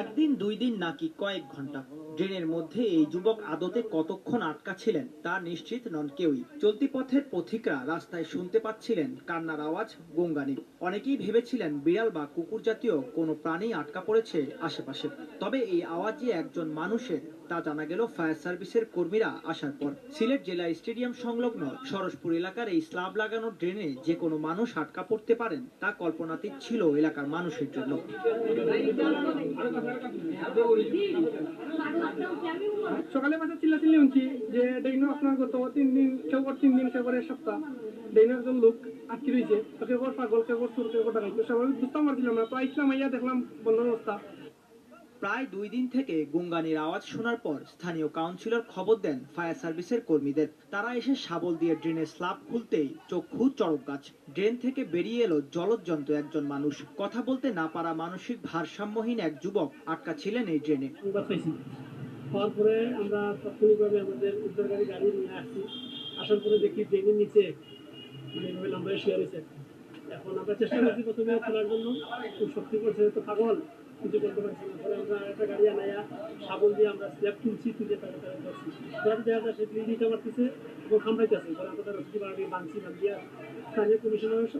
একদিন, দুই দিন নাকি কয়েক ঘণ্টা ড্রেনের মধ্যে এই যুবক আদতে কতক্ষণ আটকা ছিলেন তা নিশ্চিত নন কেউই। চলতি পথের পথিকরা রাস্তায় শুনতে পাচ্ছিলেন কান্নার আওয়াজ গঙ্গানির অনেকেই ভেবেছিলেন বিড়াল বা কুকুর জাতীয় কোনো প্রাণী আটকা পড়েছে আশেপাশে। তবে এই আওয়াজ একজন মানুষের, তা জানা গেল ফায়ার সার্ভিসের কর্মীরা আসার পর। সিলেট জেলা স্টেডিয়াম সংলগ্ন সরসপুর এলাকার এই স্লাব লাগানো ড্রেনে যে কোনো মানুষ আটকা পড়তে পারেন, তা কল্পনাতীত ছিল এলাকার মানুষের জন্য। সকালে চিল্লা চিল্লি শুনি যে ডেইনো আপনার গত তিন দিন, কেউ তিন দিন, কেউ এক সপ্তাহ। ডেইনো একজন লোক আটকে রয়েছে। তো কেউ পাগল কেউ চোর কেউ করে ডাকাইতো স্বাভাবিক বুঝতাম পারছিলাম না তো আইসলাম আইয়া দেখলাম বন্ধ অবস্থা। প্রায় দুই দিন থেকে গুঙ্গানির আওয়াজ শোনার পর স্থানীয় কাউন্সিলর খবর দেন ফায়ার সার্ভিসের কর্মীদের। তারা এসে শাবল দিয়ে ড্রেনের স্ল্যাব খুলতেই চক্ষু চড়ক গাছ। ড্রেন থেকে বেরিয়ে এলো জলজ্জন্ত একজন মানুষ। কথা বলতে না পারা মানসিক ভারসাম্যহীন এক যুবক আটকা ছিলেন এই ড্রেনে। হওয়ার পরে আমরা তাৎক্ষণিকভাবে আমাদের উদ্ধারকারী গাড়ি নিয়ে আসছি। আসার পরে দেখি ড্রেনের নিচে মানে লম্বায় শুয়ে রয়েছে। এখন আমরা চেষ্টা করছি প্রথমে খোলার জন্য। খুব শক্তি করছে তো পাগল। কিছু করতে পারছি না পরে আমরা একটা গাড়ি আনাইয়া সাবল দিয়ে আমরা স্ল্যাব তুলছি, তুলে তারা দেখা যাচ্ছে সে দিতে পারতেছে এবং খামড়াইতেছে পরে আমরা তার রসিদি বাড়ি বাঁধছি বাঁধিয়া স্থানীয় কমিশনারের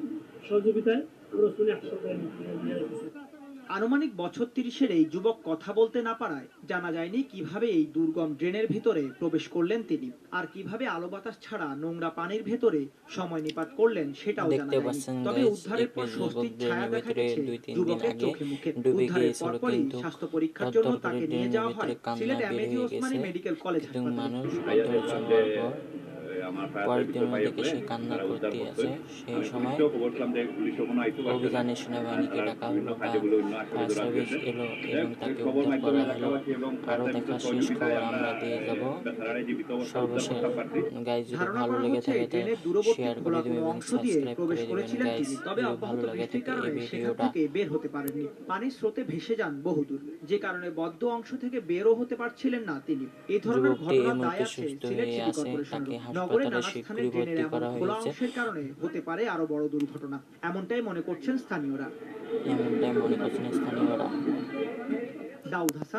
সহযোগিতায় আমরা একটা করে নিয়ে আনুমানিক বছর তিরিশের এই যুবক কথা বলতে না পারায় জানা যায়নি কীভাবে এই দুর্গম ড্রেনের ভিতরে প্রবেশ করলেন তিনি আর কীভাবে আলো বাতাস ছাড়া নোংরা পানির ভেতরে সময় নিপাত করলেন সেটাও জানা দেখতে যায়নি। তবে উদ্ধারের পর স্বস্তির ছায়া দেখা গেছে। দুই তিন দিন যুবকের চোখে মুখে উদ্ধারের পরপরই স্বাস্থ্য পরীক্ষার জন্য তাকে নিয়ে যাওয়া হয়। Sylhet MAG Osmani medical college হাসপাতালে পাইয়ে দিকে সে কান্না করতে আছে। সেই সময় পুলিশকেও খবর করলাম যে পুলিশও কোনো আইতে পারছে না। অভিযানে সেনাবাহিনীকে ডাকা হলো বা সার্ভিস এলো এবং তাকে উদ্ধার করা হলো। আরও দেখা শেষ খবর আমরা দিয়ে যাব। সর্বশেষ। গাইজ যদি ভালো লেগে থাকে শেয়ার করে দিবেন এবং সাবস্ক্রাইব করে দিবেন করেছিলেন গাইজ। তবে ভালো লাগে থাকে এই ভিডিওটা বের হতে পারেননি। পানির স্রোতে ভেসে যান বহুদূর যে কারণে বদ্ধ অংশ থেকে বেরও হতে পারছিলেন না তিনি। এই ধরনের এই দায় আছে সিলেট হয়ে সিটি নগরে হাসপাতালে শীঘ্রই ভর্তি করা হয়েছে। কারণে হতে পারে আরও বড় দুর্ঘটনা। এমনটাই মনে করছেন স্থানীয়রা। এমনটাই মনে করছেন স্থানীয়রা। দাউদ হাসান।